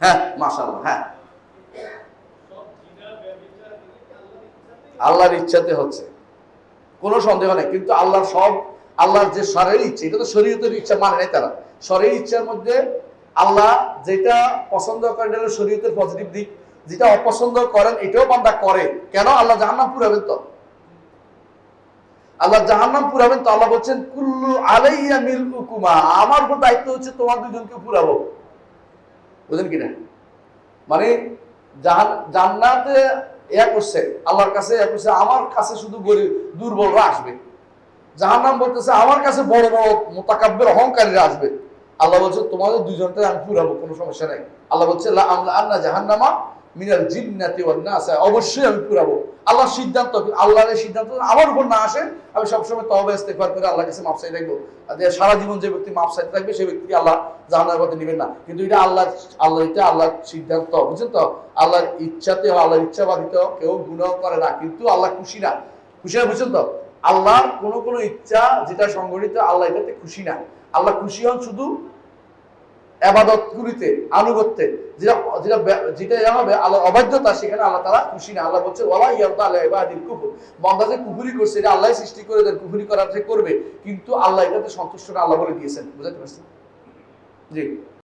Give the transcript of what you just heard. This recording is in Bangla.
হ্যাঁ মাশাআল্লাহ হ্যাঁ। আল্লাহর ইচ্ছাতে হচ্ছে। কোনো সন্দেহ নেই, কিন্তু সব, আল্লাহর যে শরের ইচ্ছা, এটা তো শরীয়তের ইচ্ছা মানে তারা। শরের ইচ্ছার মধ্যে আল্লাহ যেটা পছন্দ করেন, এটা শরীয়তের পজিটিভ দিক। যেটা অপছন্দ করেন, এটাও বান্দা করে। কেন? আল্লাহ জাহান্নাম পুরাবেন তো। আল্লাহ জাহান্নাম পুরাবেন তো। আল্লাহ বলছেন, কুল্লু আলাইয়া মিল উকুমা আমার উপর দায়িত্ব হচ্ছে তোমার দুজনকে পুরাবো। বুঝলেন কিনা মানে জান্নাতে ইয়া করছে, আল্লাহর কাছে ইয়া করছে, আমার কাছে শুধু গরিব, দুর্বলরা আসবে। জাহান্নাম বলতেছে, আমার কাছে বড় বড় মোতাকাব্যের অহংকারীরা আসবে। আল্লাহ বলছে, তোমাদের দুজনটা আমি পুরাবো, কোনো সমস্যা নাই। আল্লাহ বলছে আল্লাহ আন্না জাহান্নামা মিনাল জিন্নাতি নাস। অবশ্যই আমি পুরাবো। আল্লাহর সিদ্ধান্ত আল্লাহর সিদ্ধান্ত আমার উপর না আসে, আমি সবসময় করে কাছে সারা জীবন যে ব্যক্তি থাকবে, সেই আল্লাহ পথে নেবেন না। কিন্তু এটা আল্লাহ আল্লাহ এটা সিদ্ধান্ত, বুঝছেন তো? আল্লাহর ইচ্ছাতে আল্লাহর ইচ্ছা বাধিত, কেউ গুনাহ করে না। কিন্তু আল্লাহ খুশি না। খুশি না, বুঝছেন তো? আল্লাহর কোনো কোনো ইচ্ছা যেটা সংগঠিত, আল্লাহ এটাতে খুশি না। আল্লাহ খুশি হন শুধু আবাদত গুলিতে আনুগত্যে, যেটা যেটা যেটা ইয়া হবে, আল্লাহ অবাধ্যতা, সেখানে আল্লাহ তারা খুশি না আল্লাহ বলছে ওলা ইয়ারদা আল্লাহ ইবাদিল কুফুর। বন্দা যে কুফুরি করছে, এটা আল্লাহ সৃষ্টি করে দেন, কুফুরি করার যে করবে, কিন্তু আল্লাহ এটাতে সন্তুষ্ট না, আল্লাহ বলে দিয়েছেন। বুঝাতে পারছেন? জি।